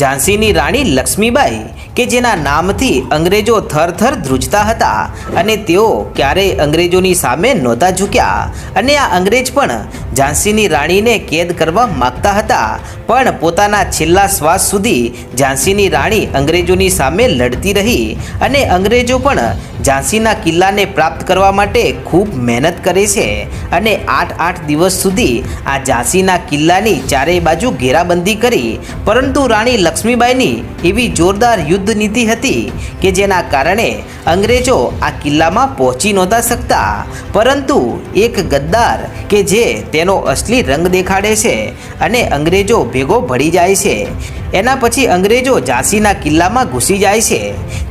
ઝાંસીની રાણી લક્ષ્મીબાઈ કે જેના નામથી અંગ્રેજો થરથર ધ્રુજતા હતા અને તેઓ ક્યારેય અંગ્રેજોની સામે નહોતા ઝૂક્યા. અને આ અંગ્રેજ પણ ઝાંસીની રાણીને કેદ કરવા માગતા હતા. પણ પોતાના છેલ્લા શ્વાસ સુધી ઝાંસીની રાણી અંગ્રેજોની સામે લડતી રહી અને અંગ્રેજો પણ ઝાંસીના કિલ્લાને પ્રાપ્ત કરવા માટે ખૂબ મહેનત કરે છે. અને આઠ આઠ દિવસ સુધી આ ઝાંસીના કિલ્લાની ચારેય બાજુ ઘેરાબંધી કરી. પરંતુ રાણી લક્ષ્મીબાઈની એવી જોરદાર યુદ્ધ નીતિ હતી કે જેના કારણે અંગ્રેજો આ કિલ્લામાં પહોંચી નહોતા શકતા. પરંતુ એક ગદ્દાર કે જે તેનો અસલી રંગ દેખાડે છે અને અંગ્રેજો ભેગો ભળી જાય છે એના પછી અંગ્રેજો ઝાંસીના કિલ્લામાં ઘૂસી જાય છે.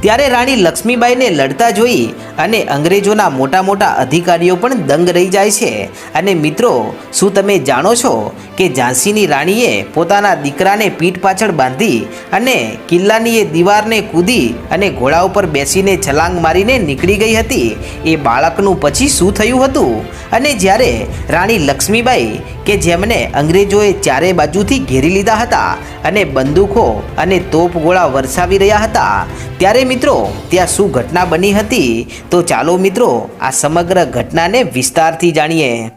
ત્યારે રાણી લક્ષ્મીબાઈને લડતા જોઈ અને અંગ્રેજોના મોટા મોટા અધિકારીઓ પણ દંગ રહી જાય છે. અને મિત્રો, શું તમે જાણો છો કે ઝાંસીની રાણીએ પોતાના દીકરાને પીઠ પાછળ બાંધી અને કિલ્લાની એ દીવારને કૂદી અને ઘોડા ઉપર બેસીને છલાંગ મારીને નીકળી ગઈ હતી? એ બાળકનું પછી શું થયું હતું? અને જ્યારે રાણી લક્ષ્મીબાઈ, કે જેમને અંગ્રેજોએ ચારે બાજુથી ઘેરી લીધા હતા અને બંદૂકો અને તોપ ગોળા વરસાવી રહ્યા હતા. ત્યારે મિત્રો, ત્યાં શું ઘટના બની હતી? તો ચાલો મિત્રો, આ સમગ્ર ઘટનાને વિસ્તારથી જાણીએ.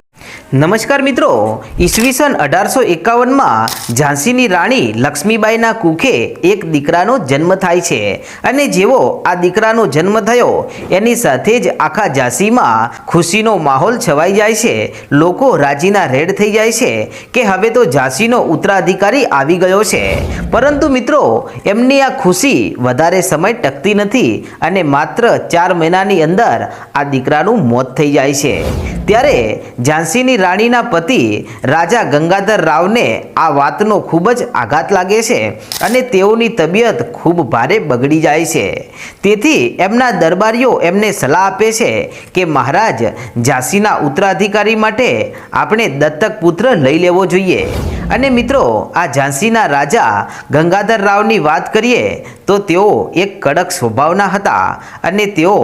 નમસ્કાર મિત્રો, ઈસવીસન અઢારસો એકાવનમાં ઝાંસીની રાણી લક્ષ્મીબાઈના કુખે એક દીકરાનો જન્મ થાય છે અને જેવો આ દીકરાનો જન્મ થયો, એની સાથે જ આખા ઝાંસીમાં ખુશીનો માહોલ છવાઈ જાય છે, લોકો રાજીના રેડ થઈ જાય છે કે હવે તો ઝાંસીનો ઉત્તરાધિકારી આવી ગયો છે. પરંતુ મિત્રો, એમની આ ખુશી વધારે સમય ટકતી નથી અને માત્ર ચાર મહિનાની અંદર આ દીકરાનું મોત થઈ જાય છે. ત્યારે ઝાંસીની રાણીના પતિ રાજા ગંગાધર રાવને આ વાતનો ખૂબ જ આઘાત લાગે છે અને તેઓની તબિયત ખૂબ ભારે બગડી જાય છે. તેથી એમના દરબારીઓ એમને સલાહ આપે છે કે મહારાજ, ઝાંસીના ઉત્તરાધિકારી માટે આપણે દત્તક પુત્ર લઈ લેવો જોઈએ. અને મિત્રો, આ ઝાંસીના રાજા ગંગાધર રાવની વાત કરીએ તો તેઓ એક કડક સ્વભાવના હતા અને તેઓ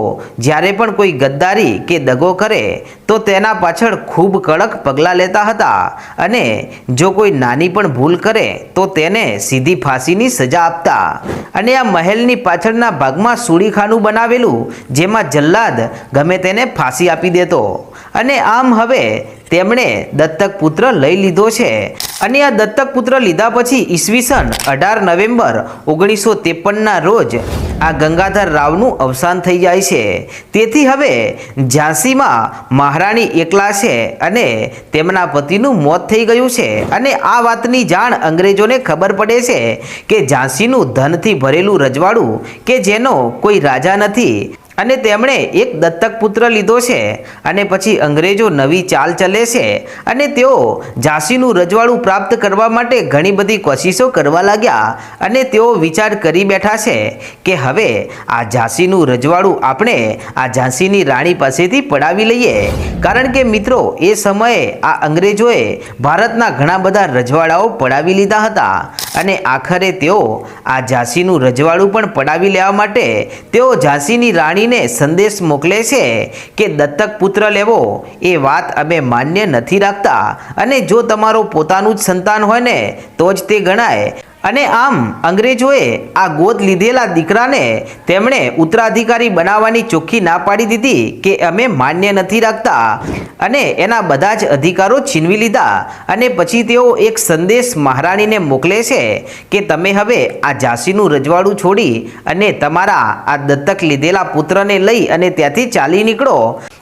જ્યારે પણ કોઈ ગદ્દારી કે દગો કરે, તો તેના પાછળ ખૂબ કડક પગલાં લેતા હતા અને જો કોઈ નાની પણ ભૂલ કરે, તો તેને સીધી ફાંસીની સજા આપતા. અને આ મહેલની પાછળના ભાગમાં સુડીખાનું બનાવેલું, જેમાં જલ્લાદ ગમે તેને ફાંસી આપી દેતો. અને આમ હવે તેમણે દત્તક પુત્ર લઈ લીધો છે. અને આ દત્તક પુત્ર લીધા પછી ઈસવીસન અઢાર નવેમ્બર ઓગણીસો ત્રેપનના રોજ આ ગંગાધર રાવનું અવસાન થઈ જાય છે. તેથી હવે ઝાંસીમાં મહારાણી એકલા છે અને તેમના પતિનું મોત થઈ ગયું છે. અને આ વાતની જાણ અંગ્રેજોને ખબર પડે છે કે ઝાંસીનું ધનથી ભરેલું રજવાડું કે જેનો કોઈ રાજા નથી અને તેમણે એક દત્તક પુત્ર લીધો છે અને પછી અંગ્રેજો નવી ચાલ ચલે છે અને તેઓ ઝાંસીનું રજવાડું પ્રાપ્ત કરવા માટે ઘણી બધી કોશિશો કરવા લાગ્યા અને તેઓ વિચાર કરી બેઠા છે કે હવે આ ઝાંસીનું રજવાડું આપણે આ ઝાંસીની રાણી પાસેથી પડાવી લઈએ. કારણ કે મિત્રો, એ સમયે આ અંગ્રેજોએ ભારતના ઘણા બધા રજવાડાઓ પડાવી લીધા હતા. અને આખરે તેઓ આ ઝાંસીનું રજવાડું પણ પડાવી લેવા માટે તેઓ ઝાંસીની રાણીને સંદેશ મોકલે છે કે દત્તક પુત્ર લેવો, એ વાત અમે માન્ય નથી રાખતા. અને જો તમારો પોતાનું જ સંતાન હોય ને, તો જ તે ગણાય. અને આમ અંગ્રેજોએ આ ગોદ લીધેલા દીકરાને તેમણે ઉત્તરાધિકારી બનાવવાની ચોખ્ખી ના પાડી દીધી કે અમે માન્ય નથી રાખતા. અને એના બધા જ અધિકારો છીનવી લીધા. અને પછી તેઓ એક સંદેશ મહારાણીને મોકલે છે કે તમે હવે આ ઝાંસીનું રજવાડું છોડી અને તમારા આ દત્તક લીધેલા પુત્રને લઈ અને ત્યાંથી ચાલી નીકળો.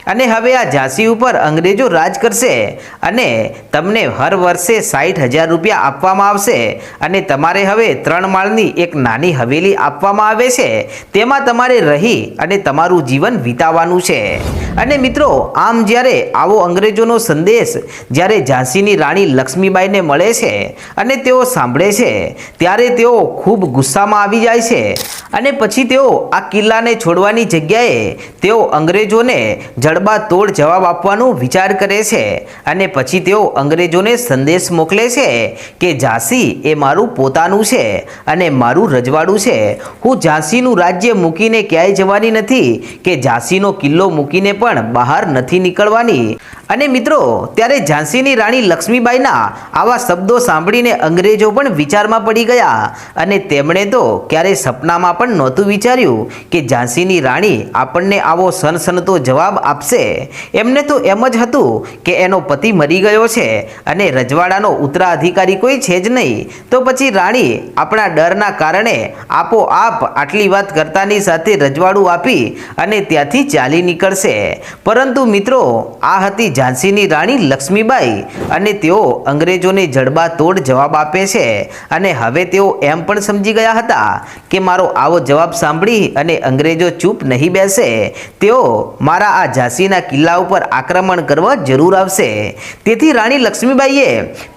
અને હવે આ ઝાંસી ઉપર અંગ્રેજો રાજ કરશે અને તમને હર વર્ષે સાઠ હજાર રૂપિયા આપવામાં આવશે અને તમારે હવે ત્રણ માળની એક નાની હવેલી આપવામાં આવે છે. તેમાં તમારે રહી અને તમારું જીવન વિતાવવાનું છે. અને મિત્રો, આમ જ્યારે આવો અંગ્રેજોનો સંદેશ જ્યારે ઝાંસીની રાણી લક્ષ્મીબાઈને મળે છે અને તેઓ સાંભળે છે, ત્યારે તેઓ ખૂબ ગુસ્સામાં આવી જાય છે. અને પછી તેઓ આ કિલ્લાને છોડવાની જગ્યાએ તેઓ અંગ્રેજોને જડબાતોડ જવાબ આપવાનો વિચાર કરે છે અને પછી તેઓ અંગ્રેજોને સંદેશ મોકલે છે કે ઝાંસી એ મારું પોતાનું છે અને મારું રજવાડું છે. હું ઝાંસીનું રાજ્ય મૂકીને ક્યાંય જવાની નથી કે ઝાંસીનો કિલ્લો મૂકીને પણ બહાર નથી નીકળવાની. અને મિત્રો, ત્યારે ઝાંસીની રાણી લક્ષ્મીબાઈના આવા શબ્દો સાંભળીને અંગ્રેજો પણ વિચારમાં પડી ગયા અને તેમણે તો ક્યારેય સપનામાં પણ નહોતું વિચાર્યું કે ઝાંસીની રાણી આપણને આવો સનસનતો જવાબ આપશે એમને તો એમ જ હતું કે એનો પતિ મરી ગયો છે અને રજવાડાનો ઉત્તરાધિકારી કોઈ છે જ નહીં. તો પછી રાણી આપણા ડરના કારણે આપોઆપ આટલી વાત કરતાની સાથે રજવાડું આપી અને ત્યાંથી ચાલી નીકળશે. પરંતુ મિત્રો, આ હતી ઝાંસીની રાણી લક્ષ્મીબાઈ અને તેઓ અંગ્રેજોને જડબાતોડ જવાબ આપે છે. અને હવે તેઓ એમ પણ સમજી ગયા હતા કે મારો આવો જવાબ સાંભળી અને અંગ્રેજો ચૂપ નહીં બેસે. તેઓ, મારા આ ઝાંસીના કિલ્લા ઉપર આક્રમણ કરવા જરૂર આવશે. તેથી રાણી લક્ષ્મીબાઈએ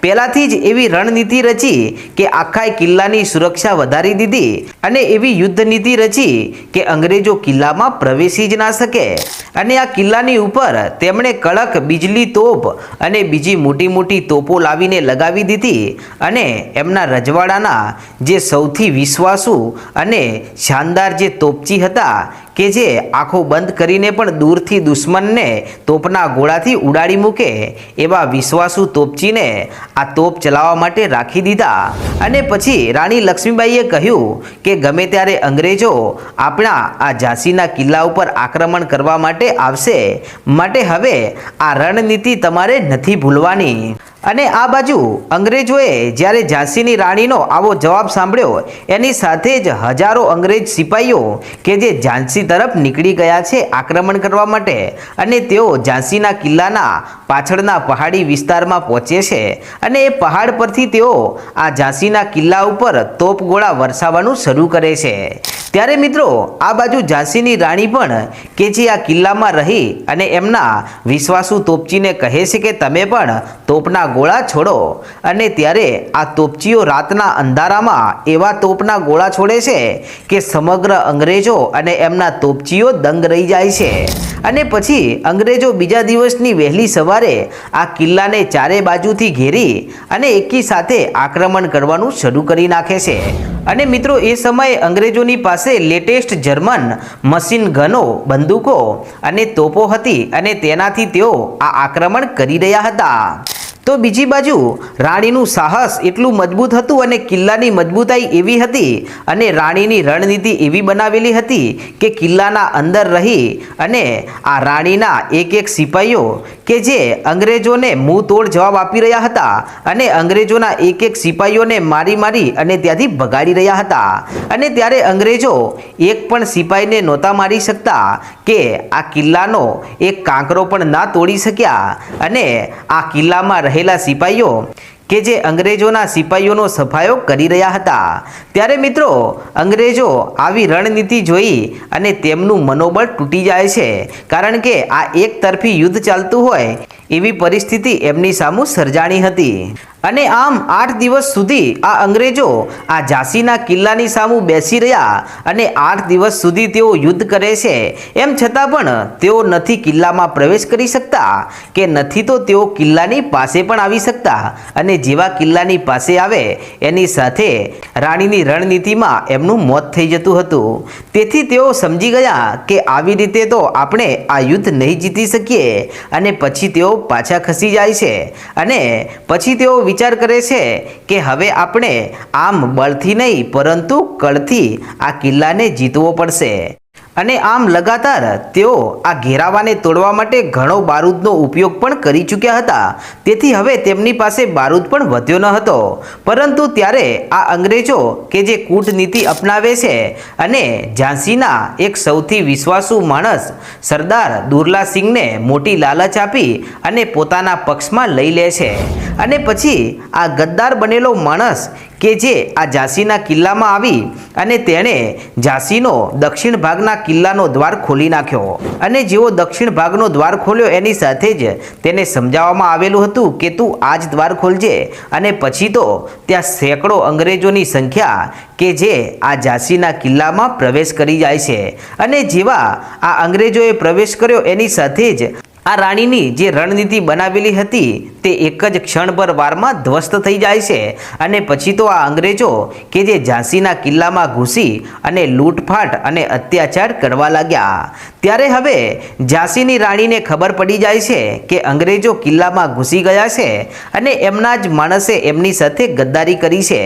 પહેલાથી જ એવી રણનીતિ રચી કે આખા કિલ્લાની સુરક્ષા વધારી દીધી અને એવી યુદ્ધ નીતિ રચી કે અંગ્રેજો કિલ્લામાં પ્રવેશી જ ના શકે. અને આ કિલ્લાની ઉપર તેમણે કડક બીજલી તોપ અને બીજી મોટી મોટી તોપો લાવીને લગાવી દીધી અને એમના રજવાડાના જે સૌથી વિશ્વાસુ અને શાનદાર જે તોપચી હતા કે જે આંખો બંધ કરીને પણ દૂરથી દુશ્મનને તોપના ગોળાથી ઉડાડી મૂકે એવા વિશ્વાસુ તોપચીને આ તોપ ચલાવવા માટે રાખી દીધા. અને પછી રાણી લક્ષ્મીબાઈએ કહ્યું કે ગમે ત્યારે અંગ્રેજો આપણા આ ઝાંસીના કિલ્લા ઉપર આક્રમણ કરવા માટે આવશે, માટે હવે આ રણનીતિ તમારે નથી ભૂલવાની. અને આ બાજુ અંગ્રેજોએ જ્યારે ઝાંસીની રાણીનો આવો જવાબ સાંભળ્યો, એની સાથે જ હજારો અંગ્રેજ સિપાહીઓ કે જે ઝાંસી તરફ નીકળી ગયા છે આક્રમણ કરવા માટે અને તેઓ ઝાંસીના કિલ્લાના પાછળના પહાડી વિસ્તારમાં પહોંચે છે અને એ પહાડ પરથી તેઓ આ ઝાંસીના કિલ્લા ઉપર તોપગોળા વરસાવવાનું શરૂ કરે છે. ત્યારે મિત્રો, આ બાજુ ઝાંસીની રાણી પણ કે જે આ કિલ્લામાં રહી અને એમના વિશ્વાસુ તોપચીને કહે છે કે તમે પણ તોપના ગોળા છોડો. અને ત્યારે આ તોપચીઓ રાતના અંધારામાં એવા તોપના ગોળા છોડે છે કે સમગ્ર અંગ્રેજો અને એમના તોપચીઓ દંગ રહી જાય છે. અને પછી અંગ્રેજો બીજા દિવસની વહેલી સવારે આ કિલ્લાને ચારે બાજુથી ઘેરી અને એકી સાથે આક્રમણ કરવાનું શરૂ કરી નાખે છે. અને મિત્રો, એ સમયે અંગ્રેજોની પાસે લેટેસ્ટ જર્મન મશીન ગનો, બંદૂકો અને તોપો હતી અને તેનાથી તેઓ આ આક્રમણ કરી રહ્યા હતા. તો બીજી બાજુ, રાણીનું સાહસ એટલું મજબૂત હતું અને કિલ્લાની મજબૂતાઈ એવી હતી અને રાણીની રણનીતિ એવી બનાવેલી હતી કે કિલ્લાના અંદર રહી અને આ રાણીના એક એક સિપાહીઓ કે જે અંગ્રેજોને મુંહ તોડ જવાબ આપી રહ્યા હતા અને અંગ્રેજોના એક એક સિપાહીઓને મારી મારી અને ત્યાંથી ભગાડી રહ્યા હતા. અને ત્યારે અંગ્રેજો એક પણ સિપાહીને નહોતા મારી શકતા કે આ કિલ્લાનો એક કાંકરો પણ ના તોડી શક્યા અને આ કિલ્લામાં રહેલા સિપાહીઓ કે જે અંગ્રેજોના સિપાહીઓનો સફાયો કરી રહ્યા હતા. ત્યારે મિત્રો, અંગ્રેજો આવી રણનીતિ જોઈ અને તેમનું મનોબળ તૂટી જાય છે. કારણ કે આ એક તરફી યુદ્ધ ચાલતું હોય, એવી પરિસ્થિતિ એમની સામું સર્જાણી હતી. અને આમ આઠ દિવસ સુધી આ અંગ્રેજો આ ઝાંસીના કિલ્લાની સામું બેસી રહ્યા અને આઠ દિવસ સુધી તેઓ યુદ્ધ કરે છે. એમ છતાં પણ તેઓ નથી કિલ્લામાં પ્રવેશ કરી શકતા કે નથી તો તેઓ કિલ્લાની પાસે પણ આવી શકતા અને જેવા કિલ્લાની પાસે આવે એની સાથે રાણીની રણનીતિમાં એમનું મોત થઈ જતું હતું. તેથી તેઓ સમજી ગયા કે આવી રીતે તો આપણે આ યુદ્ધ નહીં જીતી શકીએ અને પછી તેઓ પાછા ખસી જાય છે અને પછી તેઓ વિચાર કરે છે કે હવે આપણે આમ બળથી નહીં, પરંતુ કળથી આ કિલ્લાને જીતવો પડશે. અને આમ લગાતાર તેઓ આ ઘેરાવાને તોડવા માટે ઘણો બારૂદનો ઉપયોગ પણ કરી ચૂક્યા હતા. તેથી હવે તેમની પાસે બારૂદ પણ વધ્યો ન હતો. પરંતુ ત્યારે આ અંગ્રેજો કે જે કૂટનીતિ અપનાવે છે અને ઝાંસીના એક સૌથી વિશ્વાસુ માણસ સરદાર દુર્લા સિંહને મોટી લાલચ આપી અને પોતાના પક્ષમાં લઈ લે છે. અને પછી આ ગદ્દાર બનેલો માણસ કે જે આ ઝાંસીના કિલ્લામાં આવી અને તેણે ઝાંસીનો દક્ષિણ ભાગના કિલ્લાનો દ્વાર ખોલી નાખ્યો. અને જેવો દક્ષિણ ભાગનો દ્વાર ખોલ્યો એની સાથે જ તેને સમજાવવામાં આવેલું હતું કે તું આ જ દ્વાર ખોલજે અને પછી તો ત્યાં સેંકડો અંગ્રેજોની સંખ્યા કે જે આ ઝાંસીના કિલ્લામાં પ્રવેશ કરી જાય છે. અને જેવા આ અંગ્રેજોએ પ્રવેશ કર્યો એની સાથે જ આ રાણીની જે રણનીતિ બનાવેલી હતી તે એક જ ક્ષણભર વારમાં ધ્વસ્ત થઈ જાય છે. અને પછી તો આ અંગ્રેજો કે જે ઝાંસીના કિલ્લામાં ઘૂસી અને લૂંટફાટ અને અત્યાચાર કરવા લાગ્યા. ત્યારે હવે ઝાંસીની રાણીને ખબર પડી જાય છે કે અંગ્રેજો કિલ્લામાં ઘૂસી ગયા છે અને એમના જ માણસે એમની સાથે ગદ્દારી કરી છે.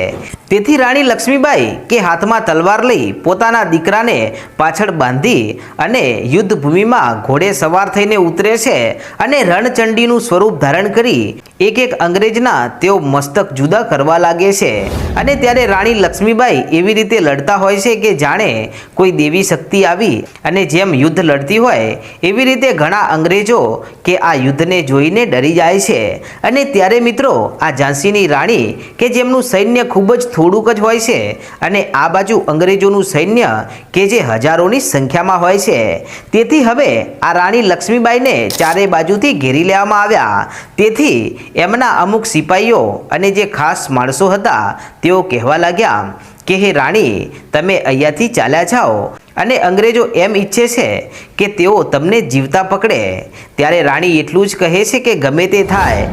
તેથી રાણી લક્ષ્મીબાઈ કે હાથમાં તલવાર લઈ પોતાના દીકરાને પાછળ બાંધી અને યુદ્ધ ભૂમિમાં ઘોડે સવાર થઈને ઉતરે છે. અને રણચંડીનું સ્વરૂપ ધારણ કરી એક એક અંગ્રેજના તેઓ મસ્તક જુદા કરવા લાગે છે. અને ત્યારે રાણી લક્ષ્મીબાઈ એવી રીતે લડતા હોય છે કે જાણે કોઈ દેવી શક્તિ આવી અને જેમ યુદ્ધ લડતી હોય એવી રીતે ઘણા અંગ્રેજો કે આ યુદ્ધને જોઈને ડરી જાય છે. અને ત્યારે મિત્રો આ ઝાંસીની રાણી કે જેમનું સૈન્ય ખૂબ જ થોડુંક જ હોય છે અને આ બાજુ અંગ્રેજોનું સૈન્ય કે જે હજારોની સંખ્યામાં હોય છે. તેથી હવે આ રાણી લક્ષ્મીબાઈને ચારે બાજુથી ઘેરી લેવામાં આવ્યા. તેથી એમના અમુક સિપાહીઓ અને જે ખાસ માણસો હતા, તેઓ કહેવા લાગ્યા કે, હે રાણી, તમે અહીંયાથી ચાલ્યા જાઓ. અને અંગ્રેજો એમ ઈચ્છે છે કે તેઓ તમને જીવતા પકડે. ત્યારે રાણી એટલું જ કહે છે કે ગમે તે થાય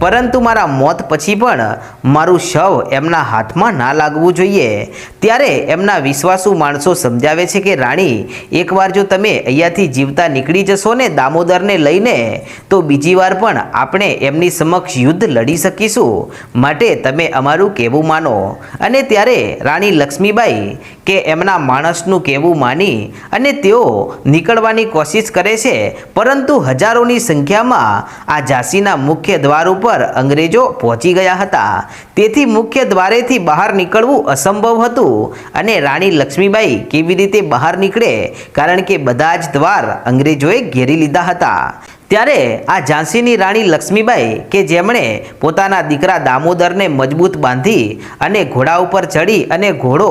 પરંતુ મારા મોત પછી પણ મારું શવ એમના હાથમાં ના લાગવું જોઈએ. ત્યારે એમના વિશ્વાસુ માણસો સમજાવે છે કે, રાણી, એકવાર જો તમે અહીંયાથી જીવતા નીકળી જશો ને દામોદરને લઈને, તો બીજી વાર પણ આપણે એમની સમક્ષ યુદ્ધ લડી શકીશું. માટે તમે અમારું કહેવું માનો. અને ત્યારે રાણી લક્ષ્મીબાઈ કે એમના માણસનું કહેવું માની અને તેઓ નીકળવાની કોશિશ કરે છે, પરંતુ હજારોની સંખ્યામાં આ ઝાંસીના મુખ્ય દ્વાર ઉપર અંગ્રેજો પહોંચી ગયા હતા. તેથી મુખ્ય દ્વારેથી બહાર નીકળવું અસંભવ હતું અને રાણી લક્ષ્મીબાઈ કેવી રીતે બહાર નીકળે, કારણ કે બધા જ દ્વાર અંગ્રેજોએ ઘેરી લીધા હતા. ત્યારે આ ઝાંસીની રાણી લક્ષ્મીબાઈ કે જેમણે પોતાના દીકરા દામોદરને મજબૂત બાંધી અને ઘોડા ઉપર ચડી અને ઘોડો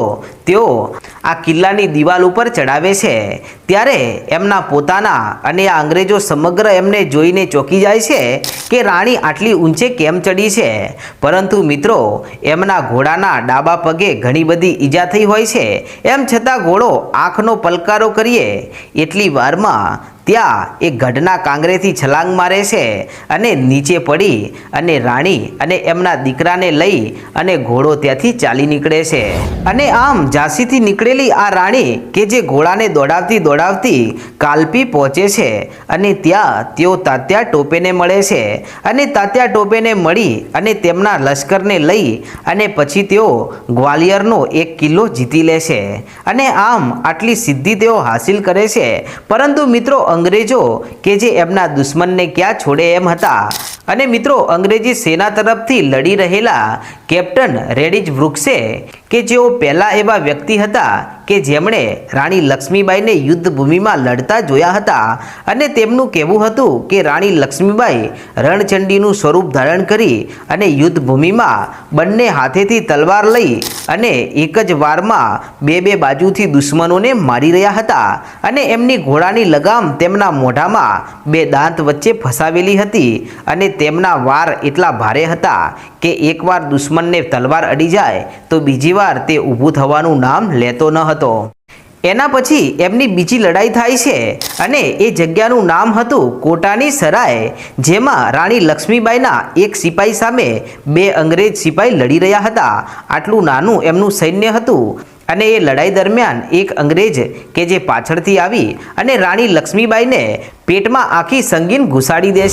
તેઓ આ કિલ્લાની દિવાલ ઉપર ચડાવે છે, ત્યારે એમના પોતાના અને આ અંગ્રેજો સમગ્ર એમને જોઈને ચોંકી જાય છે કે રાણી આટલી ઊંચે કેમ ચડી છે. પરંતુ મિત્રો, એમના ઘોડાના ડાબા પગે ઘણી બધી ઈજા થઈ હોય છે. એમ છતાં ઘોડો આંખનો પલકારો કરીએ એટલી વારમાં ત્યાં એ ગઢના કાંગરેથી છલાંગ મારે છે અને નીચે પડી અને રાણી અને એમના દીકરાને લઈ અને ઘોડો ત્યાંથી ચાલી નીકળે છે. અને આમ ઝાંસીથી નીકળેલી આ રાણી કે જે ઘોડાને દોડાવતી દોડાવતી કાલપી પહોંચે છે અને ત્યાં તેઓ તાત્યા ટોપેને મળે છે. અને તાત્યા ટોપેને મળી અને તેમના લશ્કરને લઈ અને પછી તેઓ ગ્વાલિયરનો એક કિલ્લો જીતી લે છે. અને આમ આટલી સિદ્ધિ તેઓ હાસિલ કરે છે. પરંતુ મિત્રો અંગ્રેજો કે જે એમના દુશ્મનને ક્યાં છોડે એમ હતા? અને મિત્રો, અંગ્રેજી સેના તરફથી લડી રહેલા કેપ્ટન રેડિજ વૃક્ષે કે જેઓ પહેલા એવા વ્યક્તિ હતા કે જેમણે રાણી લક્ષ્મીબાઈને યુદ્ધભૂમિમાં લડતા જોયા હતા અને તેમનું કહેવું હતું કે રાણી લક્ષ્મીબાઈ રણચંડીનું સ્વરૂપ ધારણ કરી અને યુદ્ધભૂમિમાં બંને હાથેથી તલવાર લઈ અને એક જ વારમાં બે બે બાજુથી દુશ્મનોને મારી રહ્યા હતા અને એમની ઘોડાની લગામ તેમના મોઢામાં બે દાંત વચ્ચે ફસાવેલી હતી અને તેમના વાર એટલા ભારે હતા કે એકવાર દુશ્મનને તલવાર અડી જાય તો બીજી વાર તે ઊભું થવાનું નામ લેતો ન હતો. એના પછી એમની બીજી લડાઈ થાય છે અને એ જગ્યાનું નામ હતું કોટાની સરાય, જેમાં રાણી લક્ષ્મીબાઈના એક સિપાઈ સામે બે અંગ્રેજ સિપાઈ લડી રહ્યા હતા. આટલું નાનું એમનું સૈન્ય હતું અને એ લડાઈ દરમિયાન એક અંગ્રેજ કે જે પાછળથી આવી અને રાણી લક્ષ્મીબાઈને પેટમાં આખી સંગીન ઘુસાડી દે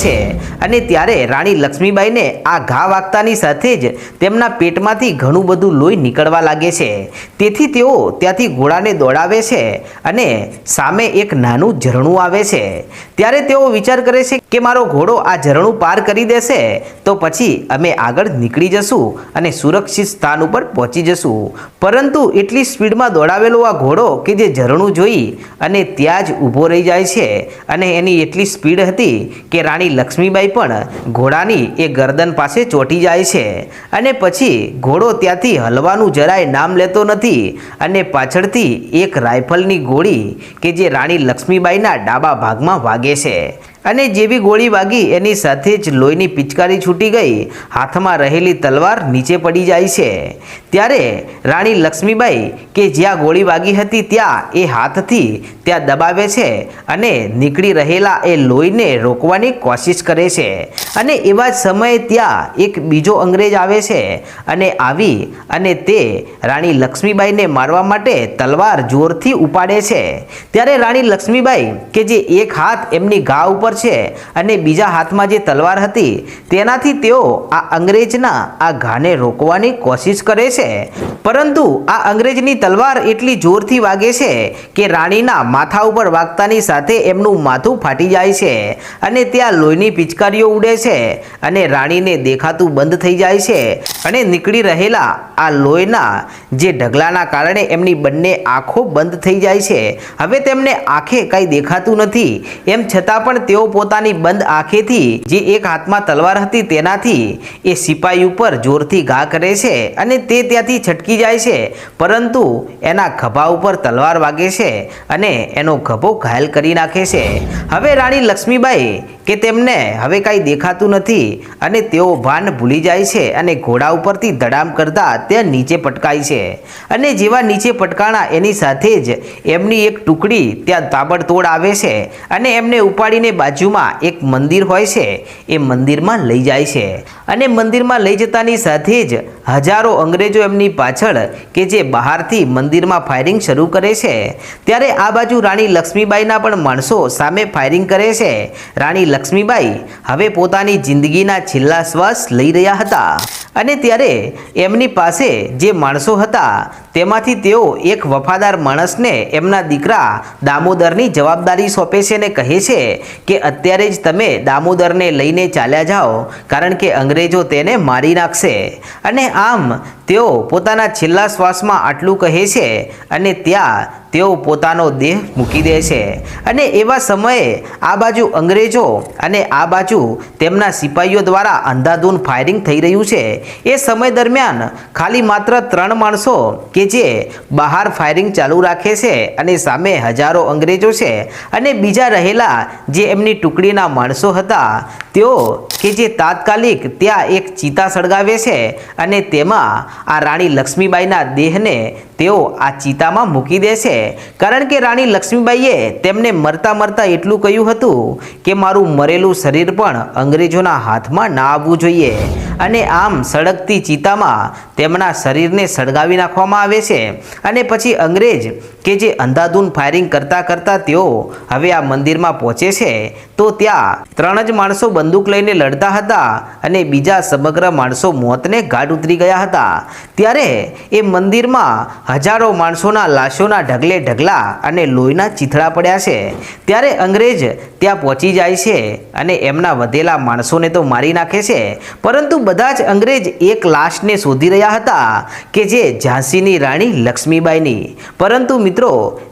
અને ત્યારે રાણી લક્ષ્મીબાઈને આ ઘા વાગતાની સાથે જ તેમના પેટમાંથી ઘણું બધું લોહી નીકળવા લાગે છે. તેથી તેઓ ત્યાંથી ઘોડાને દોડાવે છે અને સામે એક નાનું ઝરણું આવે છે. ત્યારે તેઓ વિચાર કરે છે કે મારો ઘોડો આ ઝરણું પાર કરી દેશે તો પછી અમે આગળ નીકળી જશું અને સુરક્ષિત સ્થાન ઉપર પહોંચી જશું. પરંતુ એટલી સ્પીડમાં દોડાવેલો આ ઘોડો કે જે ઝરણું જોઈ અને ત્યાં જ ઊભો રહી જાય છે અને એને તેની એટલી સ્પીડ હતી કે રાણી લક્ષ્મીબાઈ પણ ઘોડાની એ ગરદન પાસે ચોંટી જાય છે. અને પછી ઘોડો ત્યાંથી હલવાનું જરાય નામ લેતો નથી અને પાછળથી એક રાઇફલની ગોળી કે જે રાણી લક્ષ્મીબાઈના ડાબા ભાગમાં વાગે છે. અને જેવી ગોળી વાગી, એની સાથે જ લોહીની પિચકારી છૂટી ગઈ. હાથમાં રહેલી તલવાર નીચે પડી જાય છે. ત્યારે રાણી લક્ષ્મીબાઈ કે જ્યાં ગોળી વાગી હતી ત્યાં એ હાથથી ત્યાં દબાવે છે અને નીકળી રહેલા એ લોહીને રોકવાની કોશિશ કરે છે. અને એવા જ સમયે ત્યાં એક બીજો અંગ્રેજ આવે છે અને આવી અને તે રાણી લક્ષ્મીબાઈને મારવા માટે તલવાર જોરથી ઉપાડે છે. ત્યારે રાણી લક્ષ્મીબાઈ કે જે એક હાથ એમની ઘા ઉપર છે અને બીજા હાથમાં જે તલવાર હતી, તેનાથી તેઓ આ અંગ્રેજના આ ઘાને રોકવાની કોશિશ કરે છે. પરંતુ આ અંગ્રેજની તલવાર એટલી જોરથી વાગે છે કે રાણીના માથા ઉપર વાગતાની સાથે એમનું માથું ફાટી જાય છે અને ત્યાં લોહીની પિચકારીઓ ઉડે છે અને રાણીને દેખાતું બંધ થઈ જાય છે અને નીકળી રહેલા આ લોહીના જે ઢગલાના કારણે એમની બંને આંખો બંધ થઈ જાય છે. હવે તેમને આંખે કાંઈ દેખાતું નથી. એમ છતાં પણ તેઓ પોતાની બંધ આંખેથી જે એક હાથમાં તલવાર હતી તેનાથી એ સિપાહી ઉપર જોરથી ઘા કરે છે અને તે ત્યાંથી છટકી જાય છે. પરંતુ એના ખભા ઉપર તલવાર વાગે છે અને એનો ખભો ઘાયલ કરી નાખે છે. હવે રાણી લક્ષ્મીબાઈ કે તેમને હવે કાંઈ દેખાતું નથી અને તેઓ ભાન ભૂલી જાય છે અને ઘોડા ઉપરથી ધડામ કરતા તે નીચે પટકાય છે. અને જેવા નીચે પટકાણા એની સાથે જ એમની એક ટુકડી ત્યાં તાબડતોડ આવે છે અને એમને ઉપાડીને બાજુમાં એક મંદિર હોય છે એ મંદિરમાં લઈ જાય છે. અને મંદિરમાં લઈ જતાની સાથે જ હજારો અંગ્રેજો એમની પાછળ કે જે બહારથી મંદિરમાં ફાયરિંગ શરૂ કરે છે. ત્યારે આ બાજુ રાણી લક્ષ્મીબાઈના પણ માણસો સામે ફાયરિંગ કરે છે. રાણી લક્ષ્મીબાઈ હવે પોતાની જિંદગીના છેલ્લા શ્વાસ લઈ રહ્યા હતા અને ત્યારે એમની પાસે જે માણસો હતા તેમાંથી તેઓ એક વફાદાર માણસને એમના દીકરા દામોદરની જવાબદારી સોંપે છે અને કહે છે કે અત્યારે જ તમે દામોદરને લઈને ચાલ્યા જાઓ, કારણ કે અંગ્રેજો તેને મારી નાખશે. અને આમ તેઓ પોતાના છેલ્લા શ્વાસમાં આટલું કહે છે અને ત્યાં તેઓ પોતાનો દેહ મૂકી દે છે. અને એવા સમયે આ બાજુ અંગ્રેજો અને આ બાજુ તેમના સિપાહીઓ દ્વારા અંધાધૂન ફાયરિંગ થઈ રહ્યું છે. એ સમય દરમિયાન ખાલી માત્ર ત્રણ માણસો કે જે બહાર ફાયરિંગ ચાલુ રાખે છે અને સામે હજારો અંગ્રેજો છે અને બીજા રહેલા જે એમની ટુકડીના માણસો હતા, તેઓ કે જે તાત્કાલિક ત્યાં એક ચિતા સળગાવે છે અને તેમાં આ રાણી લક્ષ્મીબાઈના દેહને તેઓ આ ચિતામાં મૂકી દે છે. કારણ કે રાણી લક્ષ્મીબાઈએ તેમને મરતા મરતા એટલું કહ્યું હતું કે મારું મરેલું શરીર પણ અંગ્રેજોના હાથમાં ના આવવું જોઈએ અને આમ સળગતી ચિતામાં તેમના શરીરને સળગાવી નાખવામાં આવે છે અને પછી અંગ્રેજ કે જે અંધાધૂન ફાયરિંગ કરતા કરતા તેઓ હવે આ મંદિરમાં પહોંચે છે, તો ત્યાં ત્રણ જ માણસો બંદૂક લઈને લડતા હતા અને બીજા સમગ્ર માણસો મોતને ઘાટ ઉતરી ગયા હતા. ત્યારે એ મંદિરમાં હજારો માણસોના લાશોના ઢગલે ઢગલા અને લોહીના ચીથડા પડ્યા છે. ત્યારે અંગ્રેજ ત્યાં પહોંચી જાય છે અને એમના વધેલા માણસોને તો મારી નાખે છે. પરંતુ બધા જ અંગ્રેજ એક લાશને શોધી રહ્યા હતા કે જે ઝાંસીની રાણી લક્ષ્મીબાઈની. પરંતુ મિત્રો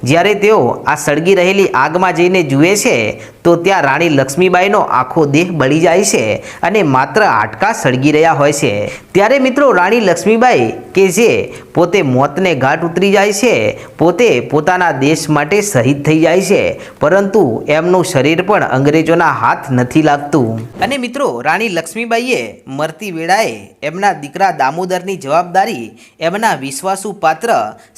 જ્યારે તેઓ આ સળગી રહેલી આગમાં જઈને જુએ છે તો ત્યાં રાણી લક્ષ્મીબાઈનો આખો દેહ બળી જાય છે અને માત્ર હાડકા સળગી રહ્યા હોય છે. ત્યારે મિત્રો રાણી લક્ષ્મીબાઈ કે જે પોતે મોતને ઘાટ ઉતરી જાય છે, પોતે પોતાના દેશ માટે શહીદ થઈ જાય છે, પરંતુ એમનું શરીર પણ અંગ્રેજોના હાથ નથી લાગતું. અને મિત્રો રાણી લક્ષ્મીબાઈએ મરતી વેળાએ એમના દીકરા દામોદરની જવાબદારી, એમના વિશ્વાસુ પાત્ર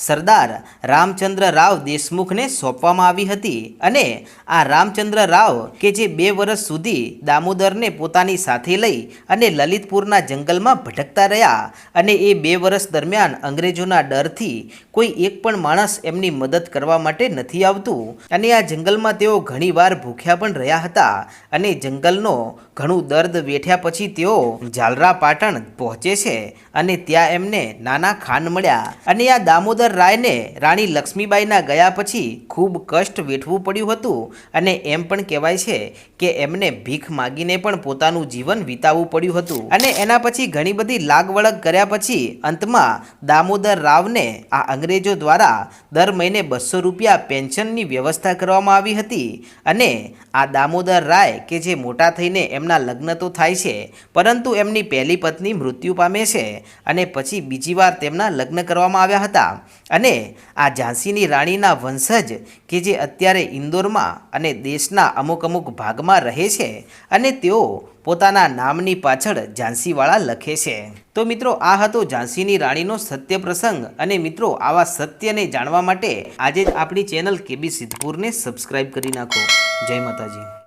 સરદાર રામચંદ્ર રાવ દેશમુખને સોંપવામાં આવી હતી અને આ રામચંદ્ર રાવ કે જે બે વર્ષ સુધી દામોદરને પોતાની સાથે લઈ અને લલિતપુરના જંગલમાં ભટકતા રહ્યા અને એ બે વર્ષ દરમિયાન અંગ્રેજોના ડરથી કોઈ એક પણ માણસ એમની મદદ કરવા માટે નથી આવતું. અને આ જંગલમાં તેઓ ઘણીવાર ભૂખ્યા પણ રહ્યા હતા અને જંગલનો ઘણું દર્દ વેઠ્યા પછી તેઓ ઝાલરા પાટણ પહોંચે છે અને ત્યાં એમને નાના ખાન મળ્યા. અને આ દામોદર રાયને રાણી લક્ષ્મીબાઈના ગયા પછી ખૂબ કષ્ટ વેઠવું પડ્યું હતું અને એમ કહેવાય છે કે એમને ભીખ માગીને પણ પોતાનું જીવન વિતાવવું પડ્યું હતું. અને એના પછી ઘણી બધી લાગવળગ કર્યા પછી અંતમાં દામોદર રાવને આ અંગ્રેજો દ્વારા દર મહિને બસો રૂપિયા પેન્શનની વ્યવસ્થા કરવામાં આવી હતી. અને આ દામોદર રાય કે જે મોટા થઈને એમના લગ્ન તો થાય છે, પરંતુ એમની પહેલી પત્ની મૃત્યુ પામે છે અને પછી બીજી વાર તેમના લગ્ન કરવામાં આવ્યા હતા. અને આ ઝાંસીની રાણીના વંશજ કે જે અત્યારે ઇન્દોરમાં અને દેશના અમુક અમુક ભાગમાં રહે છે અને તેઓ પોતાના નામની પાછળ ઝાંસીવાળા લખે છે. તો મિત્રો, આ હતો ઝાંસીની રાણીનો સત્ય પ્રસંગ અને મિત્રો, આવા સત્યને જાણવા માટે આજે જ આપણી ચેનલ કેબી સિદ્ધપુરને સબસ્ક્રાઈબ કરી નાખો. જય માતાજી.